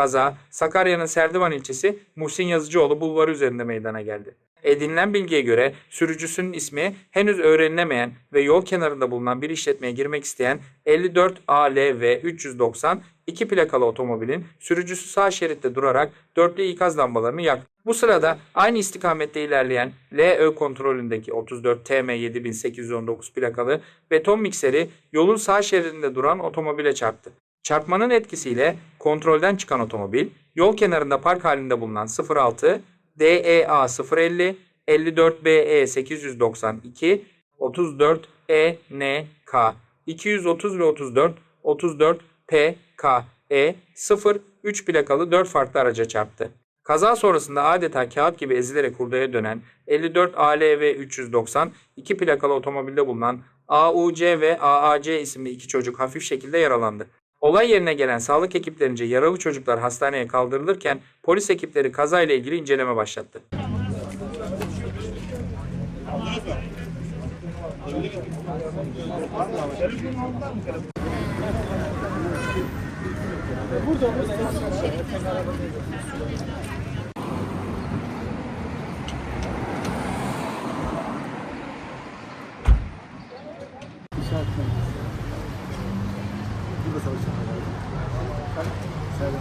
Kaza Sakarya'nın Serdivan ilçesi Muhsin Yazıcıoğlu bulvarı üzerinde meydana geldi. Edinilen bilgiye göre sürücüsünün ismi henüz öğrenilemeyen ve yol kenarında bulunan bir işletmeye girmek isteyen 54 ALV 390 iki plakalı otomobilin sürücüsü sağ şeritte durarak dörtlü ikaz lambalarını yaktı. Bu sırada aynı istikamette ilerleyen LÖ kontrolündeki 34 TM 7819 plakalı beton mikseri yolun sağ şeridinde duran otomobile çarptı. Çarpmanın etkisiyle kontrolden çıkan otomobil yol kenarında park halinde bulunan 06 DEA 050 54 BE 892 34 ENK 230 ve 34 34 PKE 0 3 plakalı 4 farklı araca çarptı. Kaza sonrasında adeta kağıt gibi ezilerek hurdaya dönen 54 ALV 390 iki plakalı otomobilde bulunan AUC ve AAC isimli iki çocuk hafif şekilde yaralandı. Olay yerine gelen sağlık ekiplerince yaralı çocuklar hastaneye kaldırılırken polis ekipleri kazayla ilgili inceleme başlattı. Burada Bunda savaşacağım. Selam